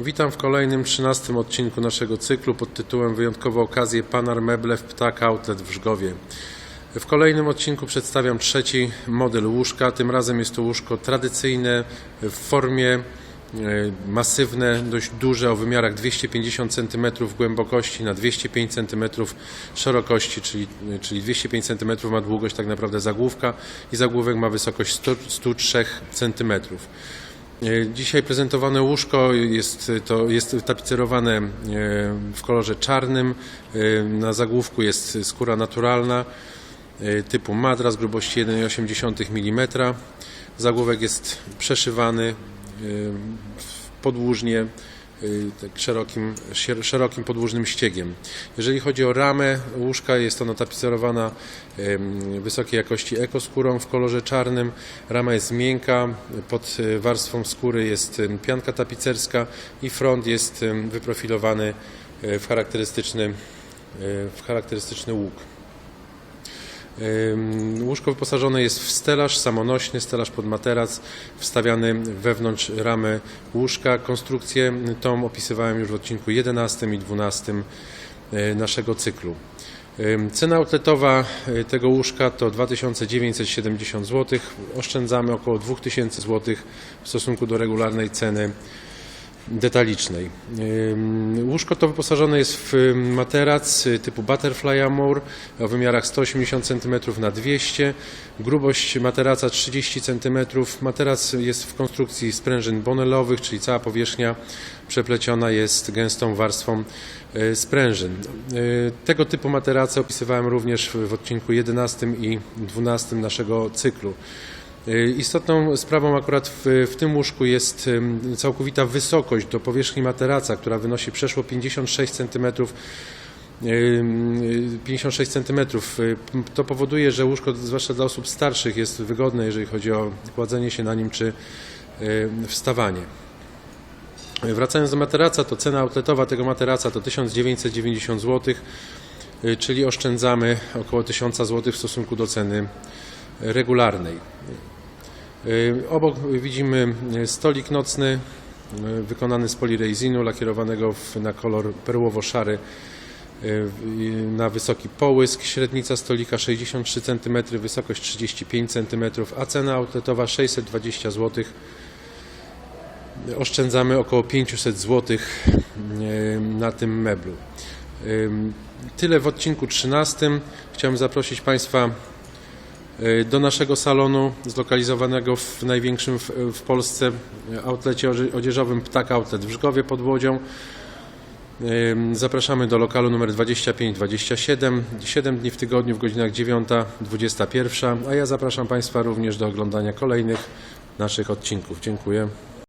Witam w kolejnym 13 odcinku naszego cyklu pod tytułem Wyjątkowe okazje Panar Meble w Ptak Outlet w Żgowie. W kolejnym odcinku przedstawiam trzeci model łóżka. Tym razem jest to łóżko tradycyjne w formie e, masywne, dość duże o wymiarach 250 cm głębokości na 205 cm szerokości, czyli, czyli 205 cm ma długość tak naprawdę zagłówka i zagłówek ma wysokość 100, 103 cm. E, Dzisiaj prezentowane łóżko jest, to, jest tapicerowane e, w kolorze czarnym. E, Na zagłówku jest skóra naturalna e, typu matras grubości 1,8 mm. Zagłówek jest przeszywany e, podłużnie e, tak szerokim, szer- szerokim podłużnym ściegiem. Jeżeli chodzi o ramę łóżka, jest ona tapicerowana wysokiej jakości ekoskórą w kolorze czarnym. Rama jest miękka, pod e, warstwą skóry jest pianka tapicerska i front jest wyprofilowany e, w charakterystyczny, e, w charakterystyczny łuk. Łóżko wyposażone jest w stelaż samonośny, stelaż pod materac, wstawiany wewnątrz ramy łóżka. Konstrukcję tą opisywałem już w odcinku 11 i 12 y, naszego cyklu. Cena outletowa y, tego łóżka to 2970 zł. Oszczędzamy około 2000 zł w stosunku do regularnej ceny detalicznej. Łóżko to wyposażone jest w materac y, typu Butterfly Amour o wymiarach 180 cm na 200 grubość materaca 30 cm. Materac jest w konstrukcji sprężyn bonelowych, czyli cała powierzchnia przepleciona jest gęstą warstwą y, sprężyn. Y, Tego typu materace opisywałem również w odcinku 11 i 12 naszego cyklu. Y, Istotną sprawą akurat w, w tym łóżku jest całkowita wysokość do powierzchni materaca, która wynosi przeszło 56 cm. ym, 56 cm. To powoduje, że łóżko, zwłaszcza dla osób starszych, jest wygodne, jeżeli chodzi o kładzenie się na nim czy y, wstawanie. Wracając do materaca, to cena outletowa tego materaca to 1990 zł, y, czyli oszczędzamy około 1000 zł w stosunku do ceny regularnej. Y, Obok widzimy stolik nocny y, wykonany z polirezinu lakierowanego na kolor perłowo-szary y, na wysoki połysk. Średnica stolika 63 cm, wysokość 35 cm, a cena outletowa 620 zł. Oszczędzamy około 500 zł na tym meblu. Tyle w odcinku 13. Chciałem zaprosić Państwa do naszego salonu zlokalizowanego w największym w, Polsce outlecie odzie- odzieżowym Ptak Outlet w Żgowie pod Łodzią. Zapraszamy do lokalu numer 2527, 7 dni w tygodniu w godzinach 9-21, a ja zapraszam Państwa również do oglądania kolejnych naszych odcinków. Dziękuję.